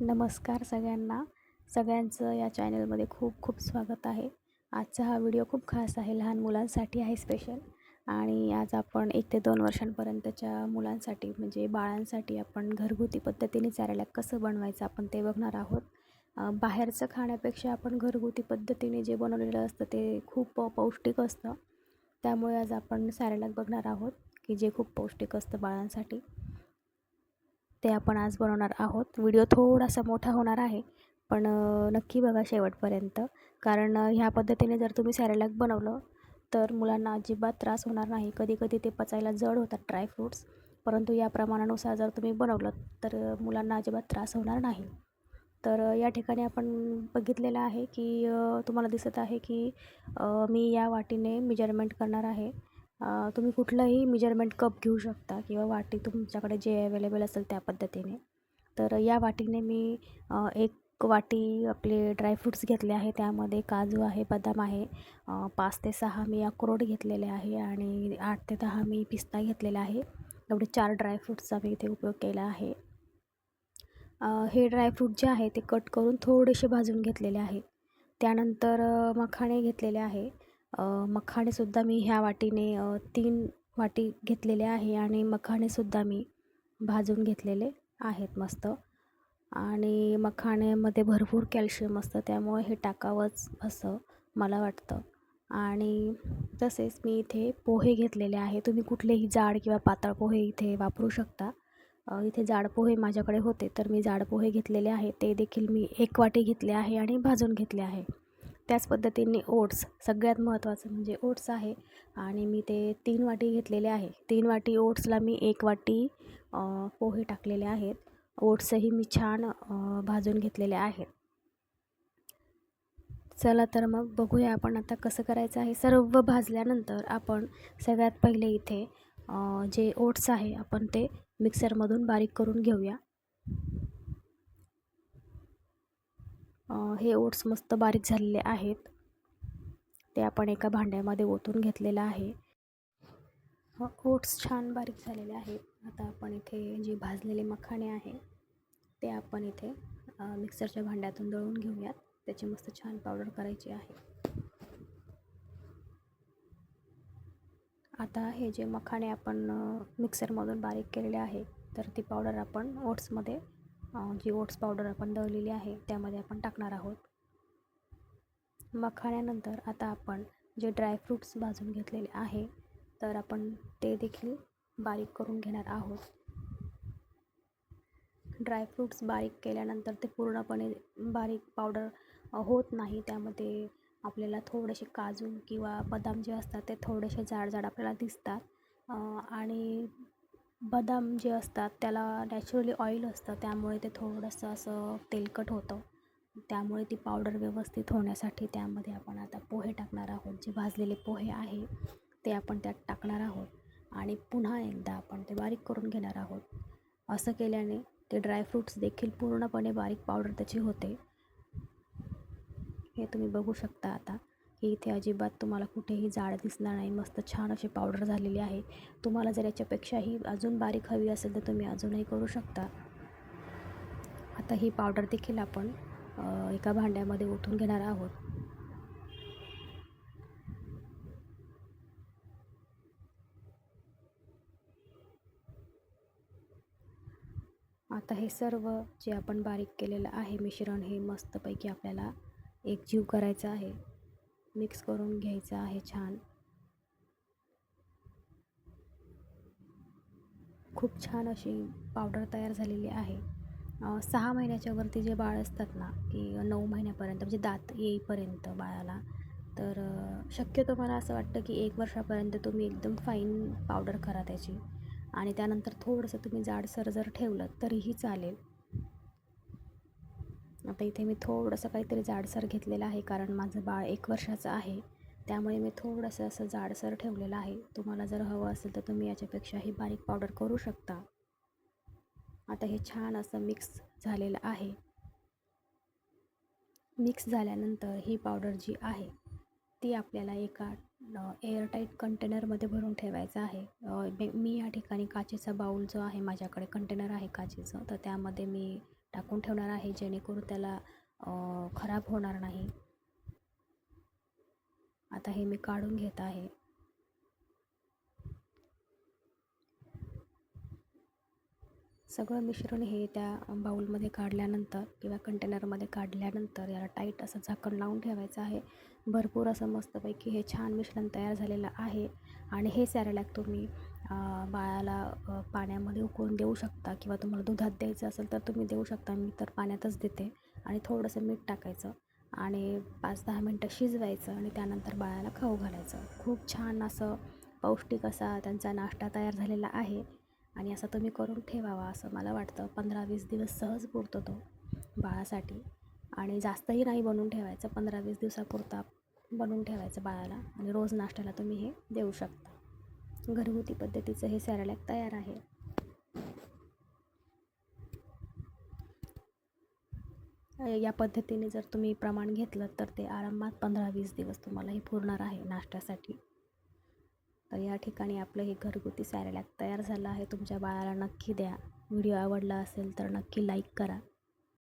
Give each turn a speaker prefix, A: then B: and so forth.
A: नमस्कार सगळ्यांना. सगळ्यांचं या चॅनलमध्ये खूप खूप स्वागत आहे. आजचा हा व्हिडिओ खूप खास आहे. लहान मुलांसाठी आहे स्पेशल. आणि आज आपण एक ते दोन वर्षांपर्यंतच्या मुलांसाठी म्हणजे बाळांसाठी आपण घरगुती पद्धतीने चारायला कसं बनवायचं आपण ते बघणार आहोत. बाहेरचं खाण्यापेक्षा आपण घरगुती पद्धतीने जे बनवलेलं असतं ते खूप पौष्टिक असतं. त्यामुळे आज आपण सॅरेलॅक बघणार आहोत की जे खूप पौष्टिक असतं बाळांसाठी. ते आपण आज बनवणार आहोत. व्हिडिओ थोडासा मोठा होणार आहे पण नक्की बघा शेवटपर्यंत. कारण ह्या पद्धतीने जर तुम्ही सॅरेलॅक बनवलं तर मुलांना अजिबात त्रास होणार नाही. कधी कधी ते पचायला जड होतात ड्रायफ्रूट्स परंतु या प्रमाणानुसार जर तुम्ही बनवलं तर मुलांना अजिबात त्रास होणार नाही. तर या ठिकाणी आपण बघितलेलं आहे की तुम्हाला दिसत आहे की मी या वाटीने मेजरमेंट करणार आहे. तुम्ही कुठलंही मेजरमेंट कप घेऊ शकता किंवा वाटी तुमच्याकडे जे अवेलेबल असेल त्या पद्धतीने. तर या वाटीने मी एक वाटी आपले ड्रायफ्रूट्स घेतले आहे. त्यामध्ये काजू आहे बदाम आहे पाच ते सहा मी अक्रोड घेतलेले आहे आणि आठ ते दहा मी पिस्ता घेतलेला आहे. एवढे चार ड्रायफ्रूट्सचा मी इथे उपयोग केला आहे. हे ड्रायफ्रूट जे आहे ते कट करून थोडेसे भाजून घेतलेले आहे. त्यानंतर मखाणे घेतलेले आहे. मखाणेसुद्धा मी ह्या वाटीने तीन वाटी घेतलेले आहे आणि मखाणेसुद्धा मी भाजून घेतलेले आहेत मस्त. आणि मखाण्यामध्ये भरपूर कॅल्शियम असतं त्यामुळे हे टाकावंच असं मला वाटतं. आणि तसेच मी इथे पोहे घेतलेले आहे. तुम्ही कुठलेही जाड किंवा पातळ पोहे इथे वापरू शकता. इथे जाड पोहे माझ्याकडे होते तर मी जाड पोहे घेतलेले आहे. ते देखील मी एक वाटी घेतले आहे आणि भाजून घेतले आहे. त्याच पद्धतीने ओट्स सगळ्यात महत्त्वाचं म्हणजे ओट्स आहे. आणि मी ते तीन वाटी घेतलेले आहे. तीन वाटी ओट्सला मी एक वाटी पोहे टाकलेले आहेत. ओट्सही मी छान भाजून घेतलेले आहेत. चला तर मग बघूया आपण आता कसं करायचं आहे. सर्व भाजल्यानंतर आपण सगळ्यात पहिले इथे जे ओट्स आहे आपण ते मिक्सरमधून बारीक करून घेऊया. हे ओट्स मस्त बारीक झालेले आहेत. ते आपण एका भांड्यामध्ये ओतून घेतलेलं आहे. ओट्स छान बारीक झालेले आहेत. आता आपण इथे जे भाजलेले मखाणे आहे ते आपण इथे मिक्सरच्या भांड्यातून दळून घेऊयात. त्याची मस्त छान पावडर करायची आहे. आता हे जे मखाणे आपण मिक्सरमधून बारीक केलेले आहे तर ती पावडर आपण ओट्समध्ये जी ओट्स पावडर आपण दळलेली आहे त्यामध्ये आपण टाकणार आहोत. मखाण्यानंतर आता आपण जे ड्रायफ्रूट्स भाजून घेतलेले आहे तर आपण ते देखील बारीक करून घेणार आहोत. ड्रायफ्रूट्स बारीक केल्यानंतर ते पूर्णपणे बारीक पावडर होत नाही. त्यामध्ये आपल्याला थोडेसे काजू किंवा बदाम जे असतात ते थोडेसे जाड जाड आपल्याला दिसतात. आणि बदाम जे असतात त्याला नॅचरली ऑइल असतं त्यामुळे ते थोडंसं असं तेलकट होतं. त्यामुळे ती पावडर व्यवस्थित होण्यासाठी त्यामध्ये आपण आता पोहे टाकणार आहोत. जे भाजलेले पोहे आहे ते आपण त्यात टाकणार आहोत. आणि पुन्हा एकदा आपण ते बारीक करून घेणार आहोत. असं केल्याने ते ड्रायफ्रूट्स देखील पूर्णपणे बारीक पावडर त्याची होते. हे तुम्ही बघू शकता आता. की इथे अजिबात तुम्हाला कुठेही जाड दिसणार नाही. मस्त छान अशी पावडर झालेली आहे. तुम्हाला जर याच्यापेक्षाही अजून बारीक हवी असेल तर तुम्ही अजूनही करू शकता. आता ही पावडर देखील आपण एका भांड्यामध्ये ओतून घेणार आहोत. आता हे सर्व जे आपण बारीक केलेलं आहे मिश्रण हे मस्तपैकी आपल्याला एकजीव करायचं आहे. मिक्स करून घ्यायचं आहे छान. खूप छान अशी पावडर तयार झालेली आहे. सहा महिन्याच्या वरती जे बाळ असतात ना की नऊ महिन्यापर्यंत म्हणजे दात येईपर्यंत बाळाला तर शक्यतो मला असं वाटतं की एक वर्षापर्यंत तुम्ही एकदम फाईन पावडर करा त्याची. आणि त्यानंतर थोडंसं तुम्ही जाडसर जर ठेवलं तरीही चालेल. आता इथे मी थोडंसं काहीतरी जाडसर घेतलेलं आहे कारण माझं बाळ एक वर्षाचं आहे. त्यामुळे मी थोडंसं असं जाडसर ठेवलेलं आहे. तुम्हाला जर हवं असेल तर तुम्ही याच्यापेक्षाही बारीक पावडर करू शकता. आता हे छान असं मिक्स झालेलं आहे. मिक्स झाल्यानंतर ही पावडर जी आहे ती आपल्याला एका एअरटाईट कंटेनरमध्ये भरून ठेवायचं आहे. मी या ठिकाणी काचेचा बाऊल जो आहे माझ्याकडे कंटेनर आहे काचेचं. तर त्यामध्ये मी टाकून ठेवणार आहे जेणेकरून त्याला खराब होणार नाही. आता हे मी काढून घेत आहे. सगळं मिश्रण हे त्या बाऊलमध्ये काढल्यानंतर किंवा कंटेनरमध्ये काढल्यानंतर याला टाईट असं झाकण लावून ठेवायचं आहे. भरपूर असं मस्तपैकी हे छान मिश्रण तयार झालेलं आहे. आणि हे सॅरेलॅक तुम्ही बाळाला पाण्यामध्ये उकळून देऊ शकता किंवा तुम्हाला दुधात द्यायचं असेल तर तुम्ही देऊ शकता. मी तर पाण्यातच देते आणि थोडंसं मीठ टाकायचं आणि पाच दहा मिनटं शिजवायचं आणि त्यानंतर बाळाला खाऊ घालायचं. खूप छान असं पौष्टिक असा त्यांचा नाश्ता तयार झालेला आहे आणि असं तुम्ही करून ठेवावा असं मला वाटतं. पंधरा वीस दिवस सहज पुरतो तो बाळासाठी आणि जास्तही नाही बनवून ठेवायचं. पंधरा वीस दिवसापुरता बनवून ठेवायचं बाळाला आणि रोज नाश्त्याला तुम्ही हे देऊ शकता. घरगुती पद्धतीचं हे सॅरलॅक तयार आहे. या पद्धतीने जर तुम्ही प्रमाण घेतलं तर ते आरामात पंधरा वीस दिवस तुम्हाला हे पुरणार आहे नाश्त्यासाठी. तर या ठिकाणी आपलं हे घरगुती सॅरलॅक तयार झालं आहे. तुमच्या बाळाला नक्की द्या. व्हिडिओ आवडला असेल तर नक्की लाईक करा.